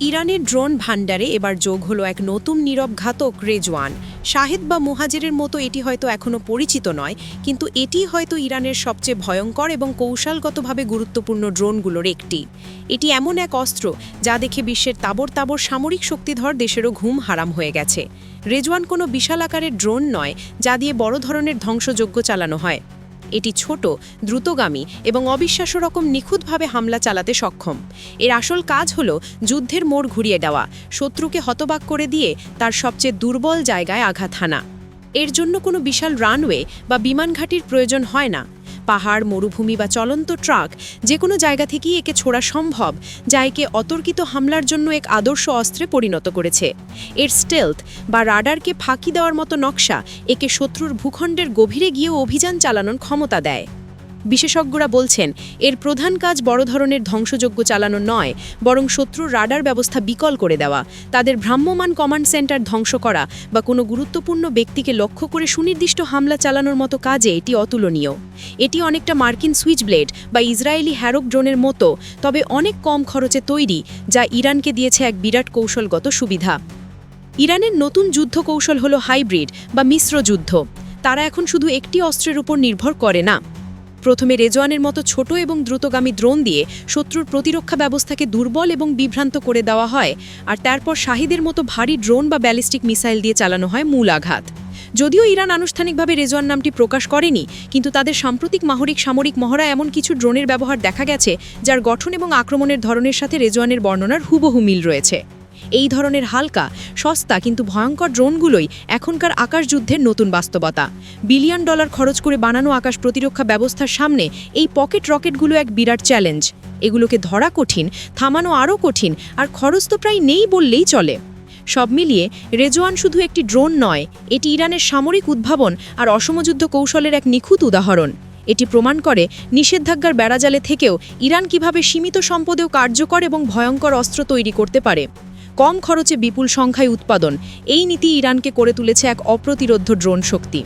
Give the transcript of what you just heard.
ইরানের ড্রোন ভান্ডারে এবার যোগ হলো এক নতুন নীরব ঘাতক রেজওয়ান। শাহেদ বা মুহাজিরের মতো এটি হয়তো এখনও পরিচিত নয়, কিন্তু এটি হয়তো ইরানের সবচেয়ে ভয়ঙ্কর এবং কৌশলগতভাবে গুরুত্বপূর্ণ ড্রোনগুলোর একটি। এটি এমন এক অস্ত্র যা দেখে বিশ্বের তাবর তাবর সামরিক শক্তিধর দেশেরও ঘুম হারাম হয়ে গেছে। রেজওয়ান কোনো বিশাল আকারের ড্রোন নয়, যা দিয়ে বড় ধরনের ধ্বংসযজ্ঞ চালানো হয়। এটি ছোট, দ্রুতগামী এবং অবিশ্বাস্য রকম নিখুঁতভাবে হামলা চালাতে সক্ষম। এর আসল কাজ হল যুদ্ধের মোড় ঘুরিয়ে দেওয়া, শত্রুকে হতবাক করে দিয়ে তার সবচেয়ে দুর্বল জায়গায় আঘাত হানা। এর জন্য কোনো বিশাল রানওয়ে বা বিমান ঘাঁটির প্রয়োজন হয় না। পাহাড়, মরুভূমি বা চলন্ত ট্রাক যে কোনো জায়গা থেকেই একে ছোড়া সম্ভব, যা একে অতর্কিত হামলার জন্য এক আদর্শ অস্ত্রে পরিণত করেছে। এর স্টেলথ বা রাডারকে ফাঁকি দেওয়ার মতো নকশা একে শত্রুর ভূখণ্ডের গভীরে গিয়েও অভিযান চালানোর ক্ষমতা দেয়। বিশেষজ্ঞরা বলছেন, এর প্রধান কাজ বড় ধরনের ধ্বংসযজ্ঞ চালানো নয়, বরং শত্রুর রাডার ব্যবস্থা বিকল করে দেওয়া। তাদের ভ্রাম্যমাণ কমান্ড সেন্টার ধ্বংস করা বা কোনো গুরুত্বপূর্ণ ব্যক্তিকে লক্ষ্য করে সুনির্দিষ্ট হামলা চালানোর মতো কাজে এটি অতুলনীয়। এটি অনেকটা মার্কিন সুইচ ব্লেড বা ইসরায়েলি হ্যারোক ড্রোনের মতো, তবে অনেক কম খরচে তৈরি, যা ইরানকে দিয়েছে এক বিরাট কৌশলগত সুবিধা। ইরানের নতুন যুদ্ধ কৌশল হল হাইব্রিড বা মিশ্র যুদ্ধ। তারা এখন শুধু একটি অস্ত্রের উপর নির্ভর করে না। প্রথমে রেজওয়ানের মতো ছোট এবং দ্রুতগামী ড্রোন দিয়ে শত্রুর প্রতিরক্ষা ব্যবস্থাকে দুর্বল এবং বিভ্রান্ত করে দেওয়া হয়, আর তারপর শাহিদের মতো ভারী ড্রোন বা ব্যালিস্টিক মিসাইল দিয়ে চালানো হয় মূল আঘাত। যদিও ইরান আনুষ্ঠানিকভাবে রেজওয়ান নামটি প্রকাশ করেনি, কিন্তু তাদের সাম্প্রতিক মাহরিক সামরিক মহড়া এমন কিছু ড্রোনের ব্যবহার দেখা গেছে, যার গঠন এবং আক্রমণের ধরনের সাথে রেজওয়ানের বর্ণনার হুবহু মিল রয়েছে। এই ধরনের হালকা, সস্তা কিন্তু ভয়ঙ্কর ড্রোনগুলোই এখনকার আকাশ যুদ্ধের নতুন বাস্তবতা। বিলিয়ন ডলার খরচ করে বানানো আকাশ প্রতিরক্ষা ব্যবস্থার সামনে এই পকেট রকেটগুলো এক বিরাট চ্যালেঞ্জ। এগুলোকে ধরা কঠিন, থামানো আরও কঠিন, আর খরচ তো প্রায় নেই বললেই চলে। সব মিলিয়ে রেজওয়ান শুধু একটি ড্রোন নয়, এটি ইরানের সামরিক উদ্ভাবন আর অসমযুদ্ধ কৌশলের এক নিখুঁত উদাহরণ। এটি প্রমাণ করে নিষেধাজ্ঞার বেড়াজালে থেকেও ইরান কীভাবে সীমিত সম্পদেও কার্যকর এবং ভয়ঙ্কর অস্ত্র তৈরি করতে পারে। কম খরচে বিপুল সংখ্যায় উৎপাদন। এই নীতি ইরানকে করে তুলেছে এক অপ্রতিরোধ্য ড্রোন শক্তি।